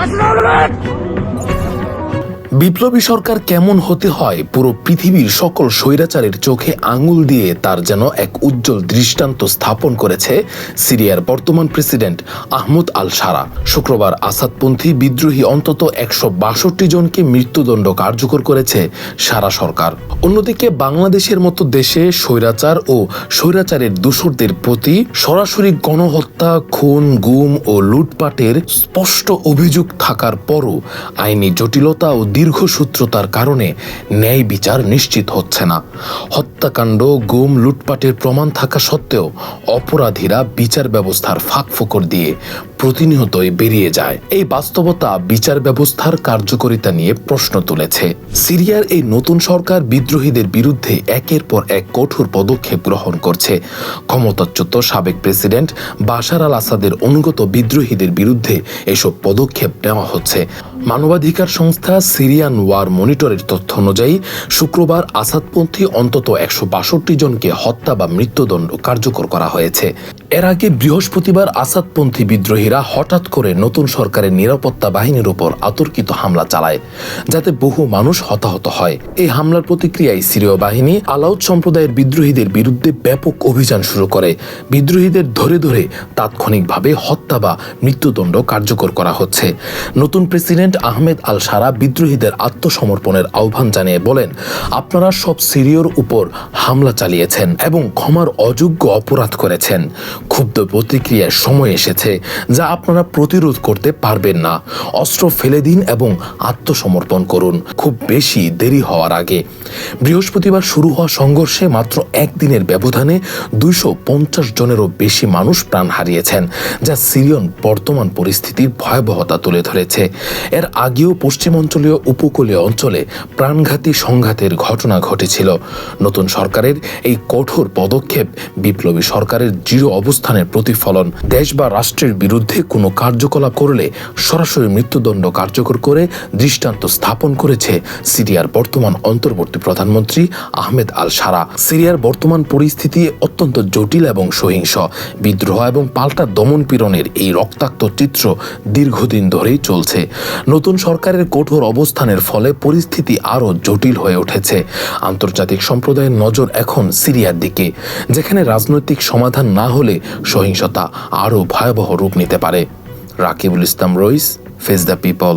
I smell the red! বিপ্লবী সরকার কেমন হতে হয় পুরো পৃথিবীর সকল স্বৈরাচারের চোখে আঙুল দিয়ে তার যেন এক উজ্জ্বল দৃষ্টান্ত স্থাপন করেছে সিরিয়ার বর্তমান প্রেসিডেন্ট আহমদ আল সারা শুক্রবার আসাদপন্থী বিদ্রোহী অন্তত একশো বাষট্টি জনকে মৃত্যুদণ্ড কার্যকর করেছে সারা সরকার। অন্যদিকে বাংলাদেশের মতো দেশে স্বৈরাচার ও স্বৈরাচারের দূষরদের প্রতি সরাসরি গণহত্যা, খুন, গুম ও লুটপাটের স্পষ্ট অভিযোগ থাকার পরও আইনি জটিলতা ও দীর্ঘসূত্রতার কারণে ন্যায় বিচার নিশ্চিত হচ্ছে না। হত্যাকাণ্ড, গুম, লুটপাটের প্রমাণ থাকা সত্ত্বেও অপরাধীরা বিচার ব্যবস্থার ফাঁক ফোকর দিয়ে প্রতিনিয়তই বেরিয়ে যায়। এই বাস্তবতা বিচার ব্যবস্থার কার্যকারিতা নিয়ে প্রশ্ন তুলেছে। সিরিয়ার এই নতুন সরকার বিদ্রোহীদের বিরুদ্ধে একের পর এক কঠোর পদক্ষেপ গ্রহণ করছে। ক্ষমতাচ্যুত সাবেক প্রেসিডেন্ট বাশার আল আসাদের অনুগত বিদ্রোহীদের বিরুদ্ধে এসব পদক্ষেপ নেওয়া হচ্ছে। মানবাধিকার সংস্থা সিরিয়ান ওয়ার মনিটরের তথ্য অনুযায়ী, শুক্রবার আসাদপন্থী অন্তত একশো বাষট্টি জনকে হত্যা বা মৃত্যুদণ্ড কার্যকর করা হয়েছে। এর আগে বৃহস্পতিবার আসাদপন্থী বিদ্রোহীরা হঠাৎ করে নতুন সরকারের নিরাপত্তা বাহিনীর উপর আতর্কিত হামলা চালায়, যাতে বহু মানুষ হতাহত হয়। এই হামলার প্রতিক্রিয়ায় সিরীয় বাহিনী আলাউদ সম্প্রদায়ের বিদ্রোহীদের বিরুদ্ধে ব্যাপক অভিযান শুরু করে। বিদ্রোহীদের ধরে ধরে তাৎক্ষণিকভাবে হত্যা বা মৃত্যুদণ্ড কার্যকর করা হচ্ছে। নতুন প্রেসিডেন্ট আহমেদ আল সারা বিদ্রোহীদের আত্মসমর্পণের আহ্বান জানিয়ে বলেন, আপনারা সব সিরিয়র উপর হামলা চালিয়েছেন এবং ক্ষমার অযোগ্য অপরাধ করেছেন। ক্ষুব্ধ প্রতিক্রিয়ার সময় এসেছে যা আপনারা প্রতিরোধ করতে পারবেন না। অস্ত্র ফেলে দিন এবং আত্মসমর্পণ করুন। খুব বেশি দেরি হওয়ার আগে। বৃহস্পতিবার শুরু হওয়া সংঘর্ষে মাত্র একদিনের ব্যবধানে দুইশো পঞ্চাশ জনেরও বেশি মানুষ প্রাণ হারিয়েছেন, যা সিরিয়ন বর্তমান পরিস্থিতির ভয়াবহতা তুলে ধরেছে। এর আগেও পশ্চিমাঞ্চলীয় উপকূলীয় অঞ্চলে প্রাণঘাতী সংঘাতের ঘটনা ঘটেছিল। নতুন সরকারের এই কঠোর পদক্ষেপ বিপ্লবী সরকারের দৃঢ় অবস্থানের প্রতিফলন। দেশ বা রাষ্ট্রের বিরুদ্ধে কোনো কার্যকলাপ করলে সরাসরি মৃত্যুদণ্ড কার্যকর করে দৃষ্টান্ত স্থাপন করেছে সিরিয়ার বর্তমান অন্তর্বর্তী প্রধানমন্ত্রী আহমেদ আল সারা সিরিয়ার বর্তমান পরিস্থিতি অত্যন্ত জটিল এবং সহিংস। বিদ্রোহ এবং পাল্টা দমন পীড়নের এই রক্তাক্ত চিত্র দীর্ঘদিন ধরেই চলছে। নতুন সরকারের কঠোর অবস্থানের ফলে পরিস্থিতি আরও জটিল হয়ে উঠেছে। আন্তর্জাতিক সম্প্রদায়ের নজর এখন সিরিয়ার দিকে, যেখানে রাজনৈতিক সমাধান না হলে সহিংসতা আরও ভয়াবহ রূপ নিতে পারে। Rakibul Islam Rais face the people